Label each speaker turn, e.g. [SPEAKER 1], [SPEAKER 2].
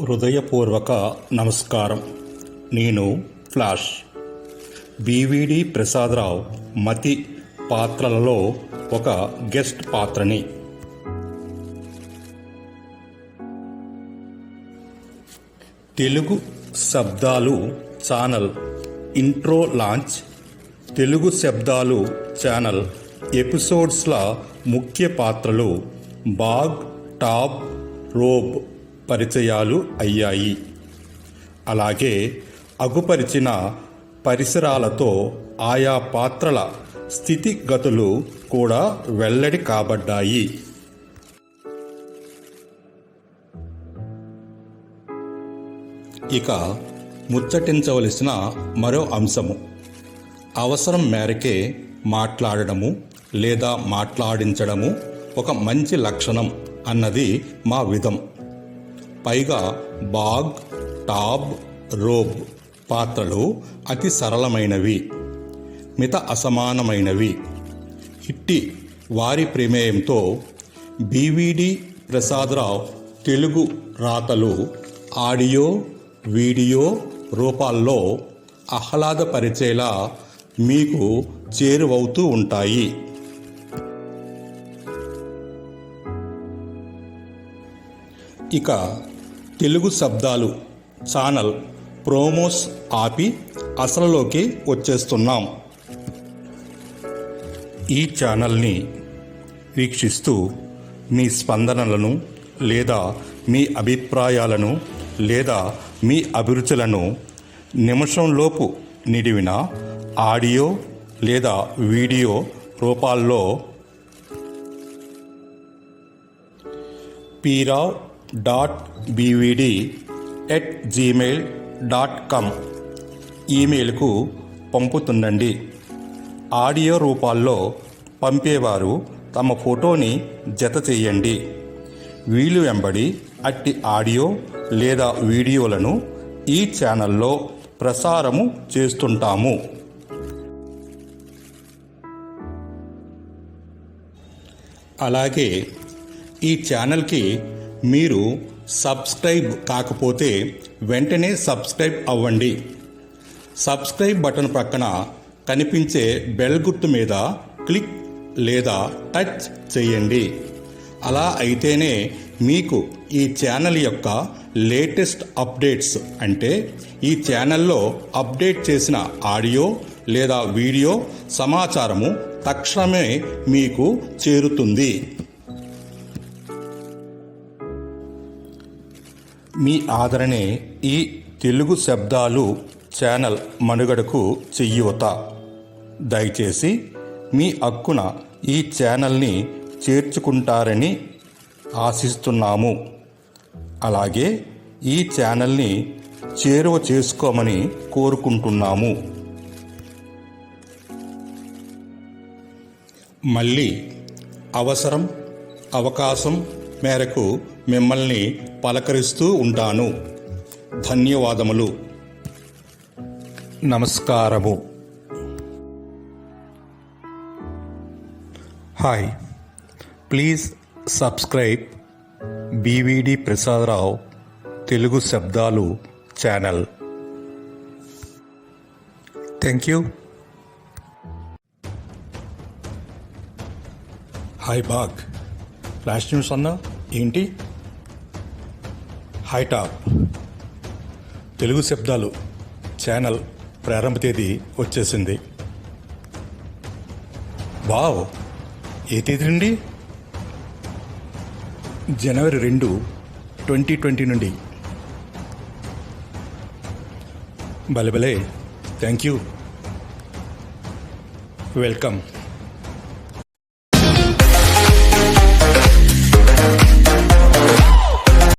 [SPEAKER 1] హృదయపూర్వక నమస్కారం. నేను ఫ్లాష్. బీవీడి ప్రసాదరావు మతి పాత్రలలో ఒక గెస్ట్ పాత్రని. తెలుగు శబ్దాలు ఛానల్ ఇంట్రో లాంచ్. తెలుగు శబ్దాలు ఛానల్ ఎపిసోడ్స్ల ముఖ్య పాత్రలు బాగ్ టాప్ రోబ్. పరిచయాలు అయ్యాయి. అలాగే అగుపరిచిన పరిసరాలతో ఆయా పాత్రల స్థితిగతులు కూడా వెల్లడి కాబడ్డాయి. ఇక ముచ్చటించవలసిన మరో అంశము. అవసరం మేరకే మాట్లాడడము లేదా మాట్లాడించడము ఒక మంచి లక్షణం అన్నది మా విధం. పైగా బాగ్ టాబ్ రోబ్ పాత్రలు అతి సరళమైనవి మిత అసమానమైనవి. ఇట్టి వారి ప్రమేయంతో బీవీడి ప్రసాదరావు తెలుగు రాతలు ఆడియో వీడియో రూపాల్లో ఆహ్లాదపరిచేలా మీకు చేరువవుతూ ఉంటాయి. ఇక తెలుగు శబ్దాలు ఛానల్ ప్రోమోస్ ఆపి అసలులోకి వచ్చేస్తున్నాం. ఈ ఛానల్ని వీక్షిస్తూ మీ స్పందనలను లేదా మీ అభిప్రాయాలను లేదా మీ అభిరుచులను నిమిషంలోపు నిడివిన ఆడియో లేదా వీడియో రూపాల్లో పీరావ్ dot BVD at Gmail dot com ఈమెయిల్కు పంపుతుండండి. ఆడియో రూపాల్లో పంపేవారు తమ ఫోటోని జత చేయండి. వీలు వెంబడి అట్టి ఆడియో లేదా వీడియోలను ఈ ఛానల్లో ప్రసారము చేస్తుంటాము. అలాగే ఈ ఛానల్కి మీరు సబ్స్క్రైబ్ కాకపోతే వెంటనే సబ్స్క్రైబ్ అవ్వండి. సబ్స్క్రైబ్ బటన్ ప్రక్కన కనిపించే బెల్ గుర్తు మీద క్లిక్ లేదా టచ్ చేయండి. అలా అయితేనే మీకు ఈ ఛానల్ యొక్క లేటెస్ట్ అప్డేట్స్ అంటే ఈ ఛానల్లో అప్డేట్ చేసిన ఆడియో లేదా వీడియో సమాచారము తక్షణమే మీకు చేరుతుంది. మీ ఆదరణే ఈ తెలుగు శబ్దాలు ఛానల్ మనుగడకు చెయ్యువత. దయచేసి మీ హక్కున ఈ ఛానల్ని చేర్చుకుంటారని ఆశిస్తున్నాము. అలాగే ఈ ఛానల్ని చేరువ చేసుకోమని కోరుకుంటున్నాము. మళ్ళీ అవసరం అవకాశం మేరకు మిమ్మల్ని పలకరిస్తూ ఉంటాను. ధన్యవాదములు. నమస్కారము. Hi please subscribe BVD Prasadarao Telugu శబ్దాలు ఛానల్ థ్యాంక్ యూ హాయ్ బాగ్ ఫ్లాష్ న్యూస్ అన్నా ఏంటి? హైటాప్. టాప్ తెలుగు శబ్దాలు ఛానల్ ప్రారంభ తేదీ వచ్చేసింది. వావ్ ఏ తేదీ నుండి? జనవరి రెండు ట్వంటీ ట్వంటీ నుండి. భలే భలే థ్యాంక్ యూ. వెల్కమ్.